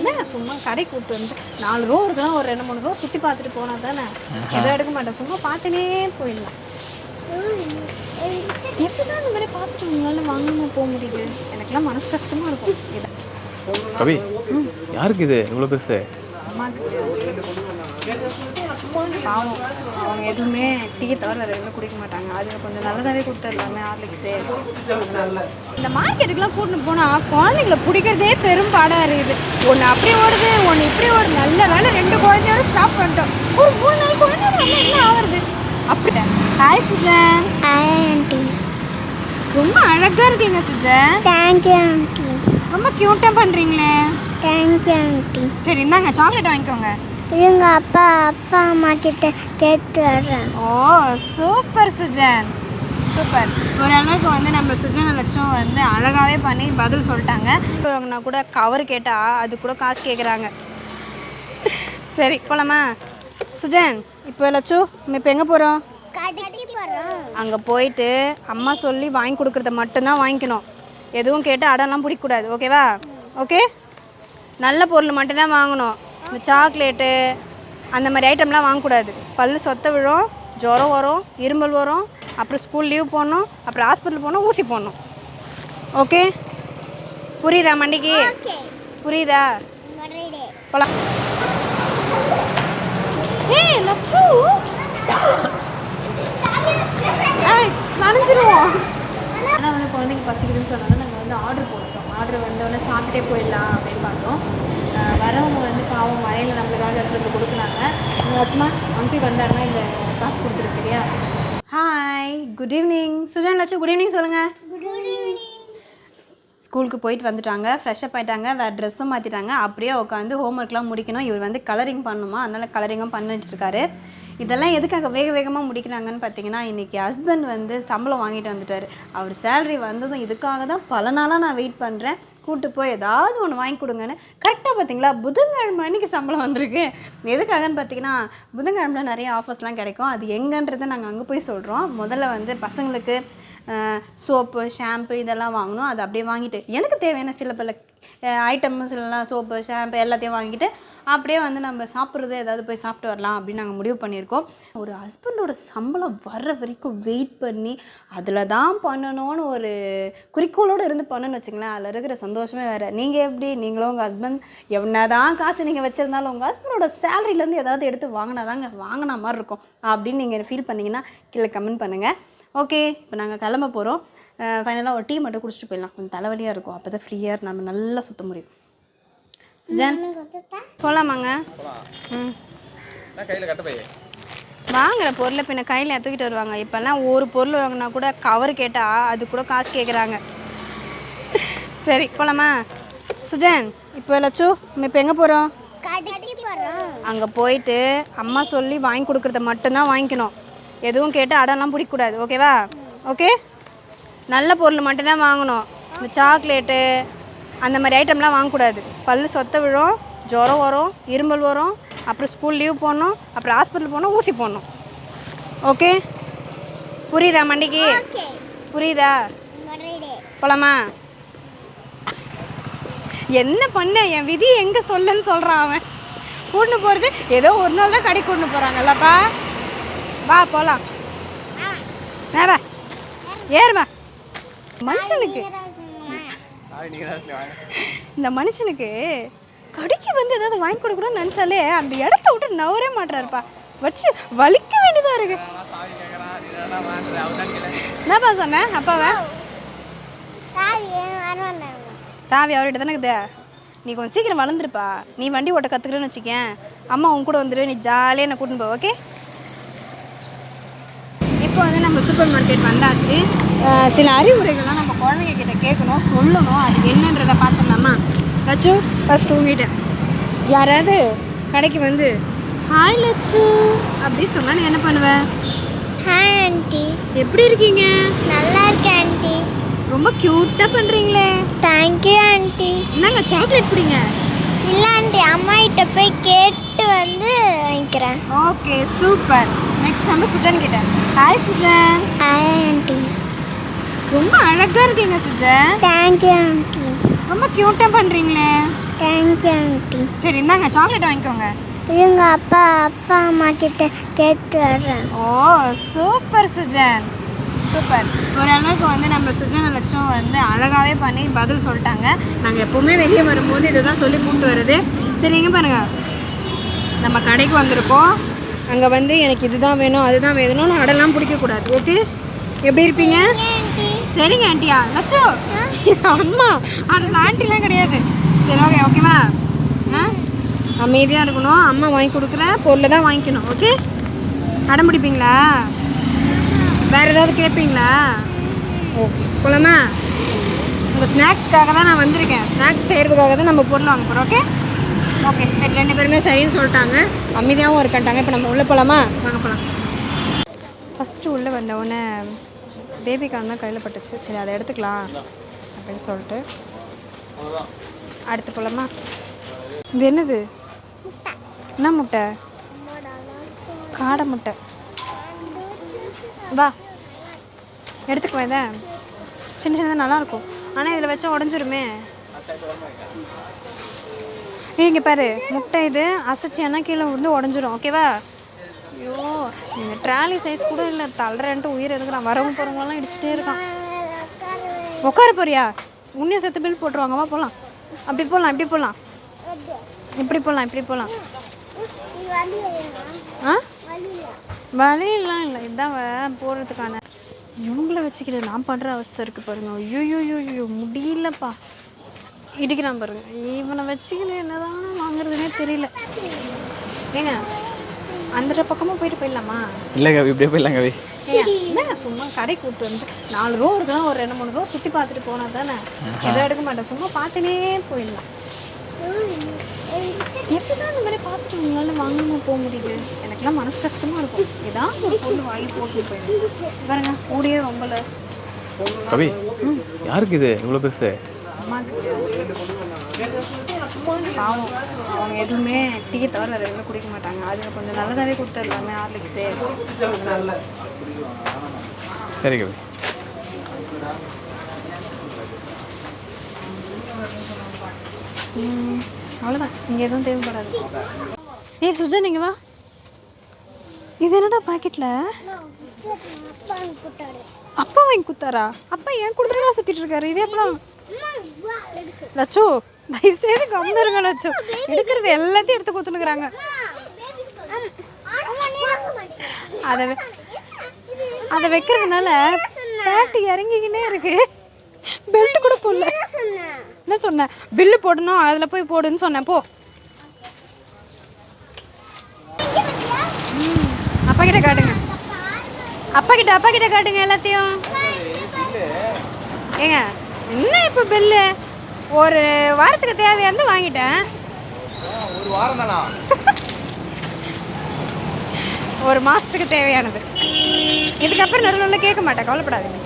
என்ன? சும்மா கடை கூப்பிட்டு வந்து நாலு ரூபா இருக்குன்னா ஒரு ரெண்டு மூணு ரூபா சுற்றி பார்த்துட்டு போனா தானே? எதுவும் எடுக்க மாட்டேன். சும்மா பார்த்துனே போயிடலாம். எப்படிதான் இந்த மாதிரி பார்த்துட்டு உங்களால வாங்காம போக முடியுது? எனக்கெல்லாம் மனசு கஷ்டமா இருக்கும். இதை கவி யாருக்கு இது? இவ்வளோ பெருசு? பாவம் அவங்க எதுவுமே டீ தவிர வேறு எதுவுமே குடிக்க மாட்டாங்க. அது கொஞ்சம் நல்லதாகவே கொடுத்துடலாமே ஹார்லிக்ஸு. இந்த மார்க்கெட்டுக்குலாம் கூட்டிட்டு போனால் குழந்தைங்கள பிடிக்கிறதே பெரும் பாடாக இருக்குது. ஒன்று அப்படி ஓடுது ஒன்று இப்படி ஒரு நல்ல வேலை ரெண்டு குழந்தையோட ஸ்டாப் பண்ணிட்டோம். ஒரு மூணு நாள் குழந்தையோட வந்து என்ன ஆகுறது அப்படி ஹாய் சுஜன் ஆண்டி ரொம்ப அழகாக இருக்கீங்க சுஜன் தேங்க்யூ ஆண்டி ரொம்ப க்யூட்டாக பண்ணுறீங்களே தேங்க்யூ ஆண்டி சரி இந்தாங்க சாக்லேட் வாங்கிக்கோங்க. இதுங்க அப்பா அப்பா அம்மா கிட்ட கேட்டு வர்றேன். Oh super Sujan. சூப்பர். ஓரளவுக்கு வந்து நம்ம சுஜன் லட்சம் வந்து அழகாகவே பண்ணி பதில் சொல்லிட்டாங்க. இப்போ வாங்கினா கூட கவர் கேட்டால் அது கூட காசு கேட்குறாங்க சரி போலாமா? சுஜன் இப்போ லட்சு நம்ம இப்போ எங்கே போகிறோம் அங்கே போயிட்டு அம்மா சொல்லி வாங்கி கொடுக்குறத மட்டும்தான் வாங்கிக்கணும். எதுவும் கேட்டு அடம்லாம் பிடிக்கக்கூடாது. ஓகேவா ஓகே நல்ல பொருள் மட்டும்தான் வாங்கணும். இந்த சாக்லேட்டு அந்த மாதிரி ஐட்டம்லாம் வாங்கக்கூடாது. பல்லு சொத்த விழும் ஜுரம் வரும் இருமல் வரும் அப்புறம் ஸ்கூல் லீவ் போடணும் அப்புறம் ஹாஸ்பிட்டல் போகணும் ஊசி போடணும். ஓகே புரியுதா மண்டிக்கு? புரியுதா? போலாம். ஏய் லட்சு! நனைஞ்சிருவோம் ஆனால் வந்து குழந்தைங்க பசிக்குதுன்னு சொன்னாலும் நாங்கள் வந்து ஆர்டர் போட்டோம். ஆர்டர் வந்தோடனே சாப்பிட்டே போயிடலாம் அப்படின்னு பார்த்தோம். வரவங்க வந்து பாவம் மழையில் நம்மளுக்காக எடுத்து வந்து கொடுக்குறாங்க. லட்சுமா அங்கிள் வந்தாருன்னா இந்த காசு கொடுத்துரு சரியா? Hi good evening Sujan Latchu good evening சொல்லுங்கள் ஸ்கூலுக்கு போயிட்டு வந்துட்டாங்க ஃப்ரெஷ்அப் ஆயிட்டாங்க வேறு ட்ரெஸ்ஸும் மாற்றிட்டாங்க அப்படியே உட்காந்து ஹோம்ஒர்க்லாம் முடிக்கணும். இவர் வந்து கலரிங் பண்ணணுமா அதனால் கலரிங்கும் பண்ணிட்டு இருக்காரு. இதெல்லாம் எதுக்காக வேக வேகமாக முடிக்கிறாங்கன்னு பார்த்தீங்கன்னா இன்றைக்கி ஹஸ்பண்ட் வந்து சம்பளம் வாங்கிட்டு வந்துட்டார். அவர் சேலரி வந்ததும் இதுக்காக தான் பல நாளாக நான் வெயிட் பண்ணுறேன் கூட்டு போய் ஏதாவது ஒன்று வாங்கி கொடுங்கன்னு கரெக்டாக பார்த்தீங்களா புதன்கிழமை அன்றைக்கி சம்பளம் வந்திருக்கு. எதுக்காகன்னு பார்த்தீங்கன்னா புதன்கிழமைல நிறைய ஆஃபர்ஸ்லாம் கிடைக்கும். அது எங்கன்றதை நாங்கள் அங்கே போய் சொல்கிறோம் முதல்ல வந்து பசங்களுக்கு சோப்பு ஷாம்பு இதெல்லாம் வாங்கணும். அது அப்படியே வாங்கிட்டு எனக்கு தேவையான சில பல ஐட்டம்ஸ் எல்லாம் சோப்பு ஷாம்பு எல்லாத்தையும் வாங்கிட்டு அப்படியே வந்து நம்ம சாப்பிட்றது ஏதாவது போய் சாப்பிட்டு வரலாம் அப்படின்னு நாங்கள் முடிவு பண்ணியிருக்கோம். ஒரு ஹஸ்பண்டோட சம்பளம் வர்ற வரைக்கும் வெயிட் பண்ணி அதில் தான் பண்ணணும்னு ஒரு குறிக்கோளோடு இருந்து பண்ணணும்னு வச்சுங்களேன் அதில் இருக்கிற சந்தோஷமே வேறு. நீங்கள் எப்படி? நீங்களும் உங்கள் ஹஸ்பண்ட் எவ்வளோ தான் காசு நீங்கள் வச்சுருந்தாலும் உங்கள் ஹஸ்பண்டோட சேலரியிலேருந்து ஏதாவது எடுத்து வாங்கினாதாங்க வாங்கின மாதிரி இருக்கும். அப்படின்னு நீங்கள் ஃபீல் பண்ணிங்கன்னா கீழே கமெண்ட் பண்ணுங்கள் ஓகே இப்போ நாங்கள் கிளம்ப போகிறோம் ஃபைனலாக ஒரு டீ மட்டும் குடிச்சிட்டு போயிடலாம். கொஞ்சம் தலைவலியாக இருக்கும். அப்போ தான் ஃப்ரீயாக நம்ம நல்லா சுத்த முடியும். ஜன் போகலாமாங்க ம். கையில் கட்ட போய். வாங்குற பொருளை பின்ன கையில் தூக்கிட்டு வருவாங்க. இப்போல்லாம் ஒரு பொருள் வாங்கினா கூட கவர் கேட்டால் அது கூட காசு கேட்குறாங்க சரி போகலாமா சுஜன் இப்போ லட்சு நம்ம இப்போ எங்கே போகிறோம் அங்கே போயிட்டு அம்மா சொல்லி வாங்கி கொடுக்குறத மட்டும்தான் வாங்கிக்கணும். எதுவும் கேட்டு அடம்லாம் பிடிக்கக்கூடாது. ஓகேவா? ஓகே? நல்ல பொருள் மட்டும்தான் வாங்கணும். இந்த சாக்லேட்டு அந்த மாதிரி ஐட்டம்லாம் வாங்கக்கூடாது. பல்லு சொத்த விழும் ஜுரம் வரும் இருமல் வரும் அப்புறம் ஸ்கூல் லீவ் போடணும் அப்புறம் ஹாஸ்பிட்டல் போகணும் ஊசி போடணும். ஓகே புரியுதா மண்டிக்கு? புரியுதா? போலாமா? என்ன பண்ண என் விதி எங்கே சொல்லுன்னு சொல்கிறான் அவன். கூட்டின்னு போகிறது ஏதோ ஒரு நாள் தான் கடைக்கு கூட்டின்னு போகிறாங்கல்லப்பா வா போகலாம் வா ஏறுமா. மனுஷனுக்கு. இந்த மனுஷனுக்கு கடைக்கு வந்து ஏதாவது வாங்கி கொடுக்கணும்னு நினச்சாலே அந்த இடத்த விட்டு நவரே மாட்டாருப்பா வச்சு வலிக்க வேண்டியதாக இருக்கு. என்னப்பா சொன்னேன் அப்பாவை? சாவி அவர்கிட்ட தானே இருக்குது. நீ கொஞ்சம் சீக்கிரம் வளர்ந்துருப்பா. நீ வண்டி ஓட்ட கற்றுக்கிறேன்னு வச்சுக்கேன். அம்மா உன் கூட வந்துடு நீ ஜாலியாக என்னை கூட்டின்னு போ ஓகே இப்போ வந்து நம்ம சூப்பர் மார்க்கெட் வந்தாச்சு சில அறிவுரைகள்லாம் நம்ம குழந்தைங்க கிட்ட கேட்கணும் சொல்லணும். அது என்னன்றதை பார்த்துடலாமா லட்சு ஃபஸ்ட் உங்ககிட்ட. யாராவது கடைக்கு வந்து ஹாய் லட்சு அப்படி சொன்னா நீ என்ன பண்ணுவ? ஹாய் ஆண்டி எப்படி இருக்கீங்க? நல்லா இருக்கேன் ஆண்டி ரொம்ப க்யூட்டாக பண்ணுறீங்களே தேங்க்யூ ஆண்டி என்னங்க சாக்லேட் பிடிங்க இல்லை ஆண்டி அம்மா கிட்ட போய் கேட்டு வந்து வாங்கிக்கிறேன். ஓகே சூப்பர் நெக்ஸ்ட் நம்ம சுஜன் கிட்ட. ஹாய் சுஜன். ஹாய் ஆண்டி ரொம்ப அழகா இருக்கீங்க சுஜன் தேங்க்யூ ஆண்டி ரொம்ப க்யூட்டாக பண்ணுறீங்களே தேங்க்யூ ஆண்டி சரி இந்தாங்க சாக்லேட் வாங்கிக்கோங்க. இதுங்க அப்பா அப்பா அம்மா கிட்ட கேட்டு வர்றேன். ஓ சூப்பர் சுஜன் சூப்பர் ஓரளவுக்கு வந்து நம்ம சுஜன் லட்சம் வந்து அழகாகவே பண்ணி பதில் சொல்லிட்டாங்க. நாங்கள் எப்போவுமே வெளியே வரும்போது இதை தான் சொல்லி கூப்பிட்டு வருது சரி இங்கே பாருங்க. நம்ம கடைக்கு வந்திருக்கோம். அங்கே வந்து எனக்கு இதுதான் வேணும் அதுதான் வேணும்னு அடெல்லாம் பிடிக்கக்கூடாது. ஓகே எப்படி இருப்பீங்க? சரிங்க ஆண்டியா லட்சோ அம்மா அது ஆண்டிலாம் கிடையாது. சரி ஓகே ஓகேவா ஆ? அமைதியாக இருக்கணும். அம்மா வாங்கி கொடுக்குற பொருளை தான் வாங்கிக்கணும் ஓகே அடம் பிடிப்பீங்களா? வேறு ஏதாவது கேட்பீங்களா? ஓகே போலாமா? உங்கள் ஸ்நாக்ஸ்க்காக தான் நான் வந்திருக்கேன். ஸ்நாக்ஸ் செய்கிறதுக்காக தான் நம்ம பொருள் வாங்க போகிறோம் ஓகே ஓகே சரி ரெண்டு பேருமே சரின்னு சொல்லிட்டாங்க. அமைதியாகவும் இருக்கட்டாங்க இப்போ நம்ம உள்ளே போகலாமா வாங்க போகலாம் ஃபஸ்ட்டு உள்ளே வந்தவுடனே பேபி தான் கையில் பட்டுச்சு. சரி அதை எடுத்துக்கலாம் அப்படின்னு சொல்லிட்டு அடுத்து போகலாமா இது என்னது? என்ன முட்டை? காடை முட்டை. வா. எடுத்துக்குவா இதை. சின்ன சின்னதாக நல்லாயிருக்கும். ஆனால் இதில் வச்சா உடஞ்சிருமே. இங்கே பாரு முட்டை இது அசைச்சியானா கீழே வந்து உடஞ்சிரும். ஓகேவா ஐயோ இந்த ட்ராலி சைஸ் கூட இல்லை தள்ளுறேன்ட்டு உயிர் எடுக்கிறான். வரவும் போகிறவங்களாம் இடிச்சிட்டே இருக்கான். உட்கார போறியா? உன்னையும் செத்து பில் போட்டுருவாங்க. வா போகலாம் அப்படி போகலாம் இப்படி போகலாம் இப்படி போகலாம் இப்படி போகலாம் ஆ? வழியெல்லாம் இல்லை. இதுதான் வ- போகிறதுக்கான இவங்கள வச்சுக்கிட்டு நான் பண்ணுற அவஸ்தை இருக்குது பாருங்க. ஐயோ ஐயோ முடியலப்பா. இடிக்கிறான் பாருங்க. இவனை வச்சுக்கிட்டு என்னதான் வாங்குறதுனே தெரியல. ஏங்க? அந்த பக்கமாக போயிட்டு போயிடலாமா? இல்லை கவி இப்படியே ஏங்க, என்னங்க சும்மா கடை கூப்பிட்டு வந்து நாலு ரூபா இருக்குன்னா ஒரு ரெண்டு மூணு ரூபா சுற்றி பார்த்துட்டு போனால் தானே? எதுவும் எடுக்க மாட்டேன். சும்மா பார்த்துனே போயிடலாம். எப்படிதான் இந்த மாதிரி பார்த்துட்டு உங்களால் வாங்காம போக முடியுது? எனக்குலாம் மனசு கஷ்டமாக இருக்கும். ஏதாவது ஒரு பொருள் வாங்கி போட்டு போயிடும் பாருங்க கூடியே ரொம்பல. கவி யாருக்கு இது? இவ்வளோ பெருசு. அம்மாக்கு. பாவம். அவங்க எதுவுமே டீ தவிர வேறு எதுவுமே குடிக்க மாட்டாங்க. அது கொஞ்சம் நல்லதாகவே கொடுத்துருலாமே ஹார்லிக்ஸே சரி கவி. ம், அவ்வளோதான் இங்கே எதுவும் தேவைப்படாது. ஏய் சுஜா நீங்கள் வா. இது என்னடா பாக்கெட்டில் அப்பா வாங்கி கொடுத்தாரா? அப்பா ஏன் கொடுத்துட்டு தான் சுற்றிட்டு இருக்காரு? இதே அப்பலாம் லட்சோ தயவு செய்து கம்மியாக இருங்க லட்சோ எடுக்கிறது எல்லாத்தையும் எடுத்து கொடுத்துனுக்குறாங்க அதை அதை வைக்கிறதுனால பேட்டு இறங்கிக்கினே இருக்கு. பெல்ட் கூட போடல. என்ன சொன்னேன் பில்லு போடணும் அதில் போய் போடுன்னு சொன்னேன் போ. அப்பா கிட்ட காட்டுங்க. அப்பா கிட்ட அப்பா கிட்ட காட்டுங்க எல்லாத்தையும். ஏங்க என்ன இப்போ பில்லு ஒரு வாரத்துக்கு தேவையானது வாங்கிட்டேன். ஒரு வாரம் தானா? ஒரு மாதத்துக்கு தேவையானது. இதுக்கப்புறம் நடுவில் கேட்க மாட்டேன் கவலைப்படாதீங்க.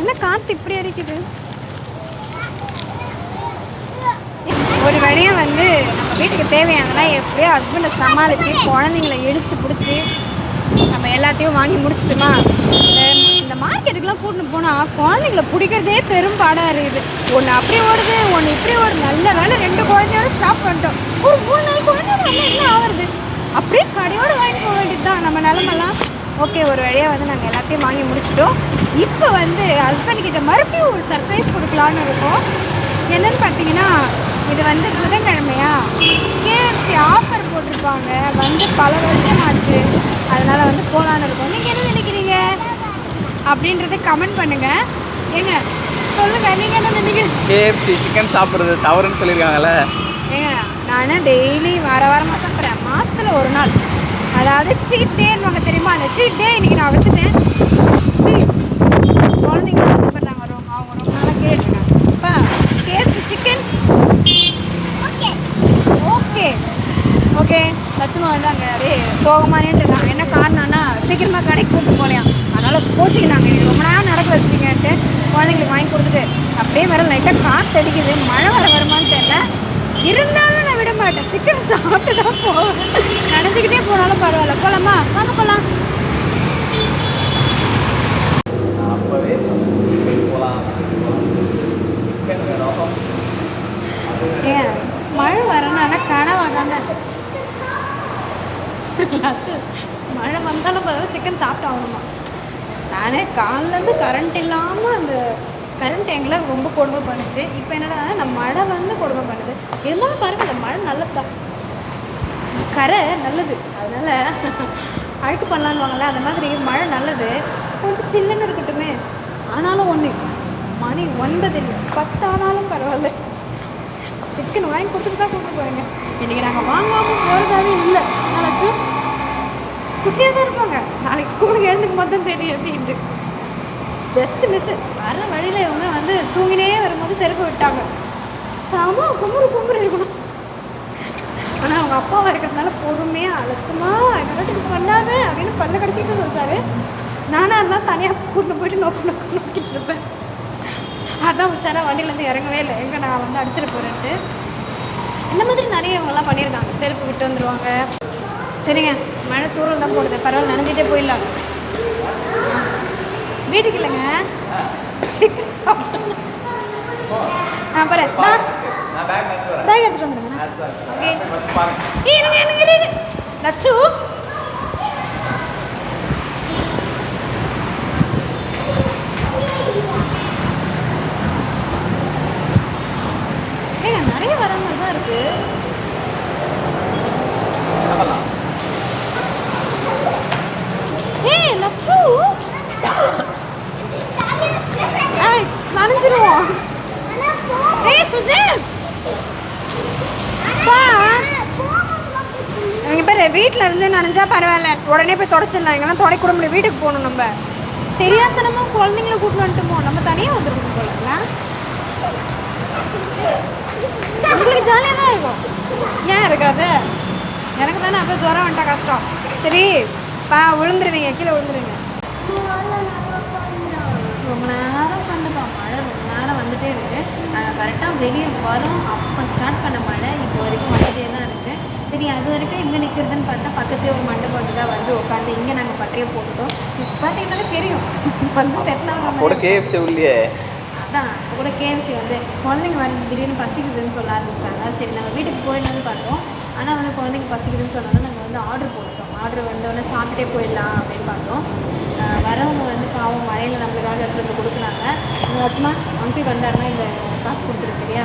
என்ன காற்று இப்படி அடிக்குது? ஒரு வழியாக வந்து நம்ம வீட்டுக்கு தேவையானதெல்லாம் எப்படியோ ஹஸ்பண்டை சமாளித்து குழந்தைங்கள இடிச்சு பிடிச்சி நம்ம எல்லாத்தையும் வாங்கி முடிச்சிட்டோமா? இந்த மார்க்கெட்டுக்குலாம் கூட்டின்னு போனால் குழந்தைங்கள பிடிக்கிறதே பெரும் பாடாக இருக்குது. ஒன்று அப்படி ஓடுது ஒன்று இப்படி ஒரு நல்ல வேலை ரெண்டு குழந்தையோட ஸ்டாப் பண்ணிட்டோம். ஒரு மூணு நாள் குழந்தையோட வந்து என்ன ஆகுறது அப்படியே கடையோடு வாங்கி போக வேண்டியது தான் நம்ம நிலமெல்லாம் ஓகே ஒரு வழியாக வந்து நாங்கள் எல்லாத்தையும் வாங்கி முடிச்சிட்டோம். இப்போ வந்து ஹஸ்பண்ட் கிட்ட மறுபடியும் ஒரு சர்ப்ரைஸ் கொடுக்கலான்னு இருக்கோம். என்னன்னு பார்த்தீங்கன்னா இது வந்து புதன்கிழமையா? கேஎஃப்சி ஆஃபர் போட்டிருப்பாங்க. வந்து பல வருஷம் ஆச்சு அதனால் வந்து போகலான்னு இருக்கோம். நீங்கள் என்ன நினைக்கிறீங்க? அப்படின்றத கமெண்ட் பண்ணுங்க. ஏங்க சொல்லுங்க நீங்கள் என்ன நினைக்கிறீங்க? கேஎஃப்சி சிக்கன் சாப்பிட்றது தவறுன்னு சொல்லியிருக்காங்கல்ல. ஏங்க நான் டெய்லி வார வாரமாக சாப்பிட்றேன். மாதத்தில் ஒரு நாள். அதாவது சீட் டேன்னு தெரியுமா? அந்த சீட் டே இன்னைக்கு நான் வச்சுட்டேன். ப்ளீஸ் குழந்தைங்க ஆசைப்படுறாங்க ரொம்ப அவங்க ரொம்ப நாளாக கேட்டுருக்காங்க. அப்பா KFC chicken okay okay okay லட்சுமா வந்து அங்கே அப்படியே சோகமானே இருக்காங்க என்ன காரணம்னா சீக்கிரமாக கடைக்கு கூப்பிட்டு போலையாம் அதனால் கோச்சிக்கினாங்க இது ரொம்ப நேரம் நடக்க வச்சிட்டீங்கன்ட்டு குழந்தைங்களுக்கு வாங்கி கொடுத்துட்டு அப்படியே வர லைட்டாக காற்று அடிக்குது. மழை வர வருமான்னு தெரியல. இருந்தாலும் நான் விட மாட்டேன். சிக்கன் சாப்பிட்டு தான் போவேன். நினச்சிக்கிட்டே போனாலும் பரவாயில்ல. போகலாமா வாங்க போகலாம் ஏன் மழை வரனால கனவா கண்ண மழை வந்தாலும் பரவாயில்ல. சிக்கன் சாப்பிட்டு ஆகணுமா? நானே காலிலேருந்து கரண்ட் இல்லாமல் அந்த கரண்ட் எங்களை ரொம்ப கொடுமை பண்ணுச்சு. இப்போ என்னடா நம்ம மழை வந்து கொடுமை பண்ணுது. இருந்தாலும் பரவாயில்ல மழை நல்லது தான் கரை நல்லது. அதனால் அழுக்கு பண்ணலான்னு அந்த மாதிரி மழை நல்லது. கொஞ்சம் சில்லுன்னு இருக்கட்டுமே. ஆனாலும் ஒன்று மணி ஒன்பது இல்லை பத்து ஆனாலும் பரவாயில்ல. சிக்கன் வாங்கி கொடுத்துட்டு தான் கூப்பிட்டு போறீங்க. இன்றைக்கி நாங்கள் வாங்காமல் போகிறதாவே இல்லை. நினச்சும் குஷியாக தான் இருப்பாங்க நாளைக்கு ஸ்கூலுக்கு எழுந்துக்கு மொத்தம் தெரியும் அப்படின்ட்டு ஜஸ்ட் மிஸ் வர வழியில் இவங்க வந்து தூங்கினே வரும்போது செருப்பு விட்டாங்க. செம குமுறு குமுறு இருக்கணும். ஆனால் அவங்க அப்பாவாக இருக்கிறதுனால பொறுமையாக அலட்சமா என்னட்டுக்கு பண்ணாத அப்படின்னு பல்ல கடிச்சிக்கிட்டு சொல்கிறாரு நானாக இருந்தால் தனியாக கூட்டிட்டு போயிட்டு நோக்கி நோக்கி நோக்கிட்டு இருப்பேன். அதான் உஷாராக வண்டியிலேருந்து இறங்கவே இல்லை. எங்கே நான் வந்து அடிச்சிட போகிறேன்ட்டு இந்த மாதிரி நிறைய இவங்கெல்லாம் பண்ணியிருக்காங்க. செருப்பு விட்டு வந்துடுவாங்க சரிங்க. மழை தூரம் தான் போடுது. பரவாயில்ல நினைஞ்சிட்டே போயிடலாம். வீட்டுக்கு இல்லைங்க. சிக்கன் சாப்பிடணும். ஆ போகிறேன் பேக் எடுத்துகிட்டு வந்துடுங்க. லட்சு ஏங்க நிறைய வர மாதிரி தான் இருக்கு ஏய் லட்சு ஏய் நனைஞ்சிருவோம் ஏய் சுஜன் பா எங்கள் பேர் வீட்டில் இருந்து நனைஞ்சா பரவாயில்ல உடனே போய் தொடச்சிடலாம் எங்கெல்லாம் தொடக்க கூட முடியும் வீட்டுக்கு போகணும் நம்ம தெரியாதனமும் குழந்தைங்கள கூட்டிட்டு வந்துட்டுமோ நம்ம தனியாக வந்துருக்கோம் போல உங்களுக்கு ஜாலியாக தான் இருக்கும். ஏன் இருக்காது? எனக்கு தானே அப்போ ஜுரம் வந்துட்டா கஷ்டம். சரி. பா விழுந்துருவீங்க கீழே விழுந்துருவீங்க ரொம்ப நேரம் பண்ணுப்பா மழை ரொம்ப நேரம் வந்துட்டே இருக்கு. நாங்கள் கரெக்டாக வெளியே வரோம். அப்போ ஸ்டார்ட் பண்ண மழை. இப்போ வரைக்கும் வந்துட்டே தான் இருக்கு. சரி அது வரைக்கும் எங்கே நிற்கிறதுன்னு பார்த்தா பக்கத்துலேயே ஒரு மண்டபம் தான் வந்து உட்காந்து இங்கே நாங்கள் பட்டறையை போட்டுட்டோம். இப்போ பார்த்தீங்கன்னா தெரியும். வந்து செட்டில் கூட கேஎஃப்சி உள்ளே அதான் இப்போ கூட கேஎஃப்சி வந்து குழந்தைங்க வந்து திடீர்னு பசிக்குதுன்னு சொல்ல ஆரம்பிச்சிட்டாங்க. சரி நம்ம வீட்டுக்கு போயிடலாம்னு பார்த்தோம். ஆனால் வந்து குழந்தைங்க பசிக்குதுன்னு சொன்னாலும் நாங்கள் வந்து ஆர்டர் போட்டோம் ஆர்டர் வந்தோடனே சாப்பிட்டே போயிடலாம் அப்படின்னு பார்த்தோம். வரவங்க வந்து பாவம் மழையில் நம்மளுக்காக எடுத்து வந்து கொடுக்குறாங்க சும்மா அங்கிள் வந்தாருன்னா இந்த காசு கொடுத்துரு சரியா?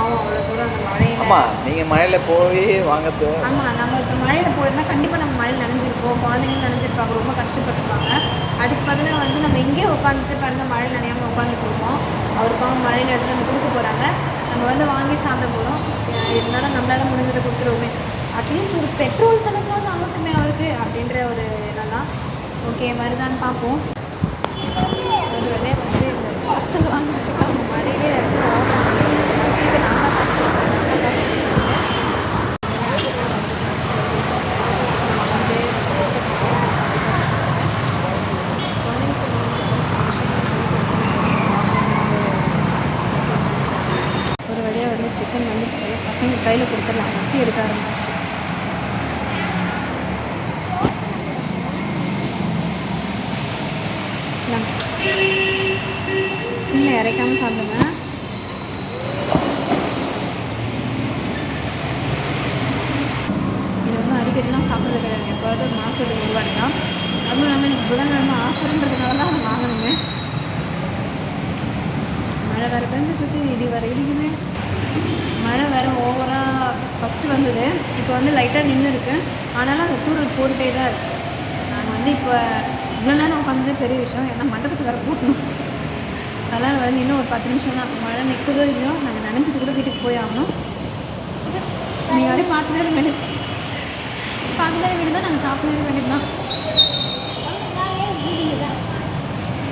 அவன் அவ்வளோ தூரம் அந்த மழையில். ஆமாம் நீங்கள் மழையில் போய் வாங்கிறது. ஆமாம் நம்ம இப்போ மழையில் போயிருந்தா கண்டிப்பாக நம்ம மழையில் நனைஞ்சிருப்போம். குழந்தைங்களும் நனைஞ்சிருப்பாங்க ரொம்ப கஷ்டப்பட்டிருப்பாங்க அதுக்கு பதிலாக வந்து நம்ம இங்கேயே உட்காந்துட்டு பாருங்க மழை நனையாமல் உட்காந்துட்டு இருக்கோம். அவர் பாவம் மழையில் எடுத்து வந்து கொடுக்க போகிறாங்க நம்ம வந்து வாங்கி சாப்பிட போகிறோம் இருந்தாலும் நம்மளால முடிஞ்சதை கொடுத்துருவோமே. அட்லீஸ்ட் ஒரு பெட்ரோல் அவருக்கு அப்படின்ற ஒரு இதெல்லாம். ஓகே வருதான்னு பார்ப்போம். ஒரு வேலையை வந்து இந்த பார்சல் வாங்குறதுக்கு அவங்க மழையிலே அடிச்சு இப்போ நான் தான் கஷ்டப்படுறேன் ஒரு வழியாக வந்து சிக்கன் வந்துச்சு பசங்க கையில் கொடுத்துடலாம். பசி எடுக்க ஆரம்பிச்சிச்சு இல்லை சாப்பிடுங்க. இது வந்து அடிக்கடிலாம் சாப்பிட்றது கிடையாது. எப்போதாவது ஒரு மாதத்துக்கு ஒரு வாட்டி தான் அதுவும் இல்லாமல் எனக்கு புதன்கிழமை ஆஃபர்ன்றதுனால தான் அதை வாங்கணுங்க மழை வேறு பெஞ்சிட்ருக்கு. இடி வேறு இடிக்குது. மழை வேறு ஓவராக ஃபஸ்ட்டு வந்தது. இப்போ வந்து லைட்டாக நின்று இருக்கு ஆனாலும் அந்த தூரல் போட்டுகிட்டே தான் இருக்குது நாங்கள் வந்து இப்போ இவ்வளோ நேரம் உட்காந்து பெரிய விஷயம். ஏன்னா மண்டபத்துக்கு வேறு கூட்டணும். அதெல்லாம் வளர்ந்து இன்னும் ஒரு பத்து நிமிஷம் தான். மழை நிற்குதோ இல்லையோ நாங்கள் நினச்சிட்டு கூட வீட்டுக்கு போய் ஆகணும். நீங்கள் அப்படியே பார்த்துட்டே இருக்க வேண்டியது பார்த்துட்டே வேண்டியது தான் நாங்கள் சாப்பிட வேண்டியது தான்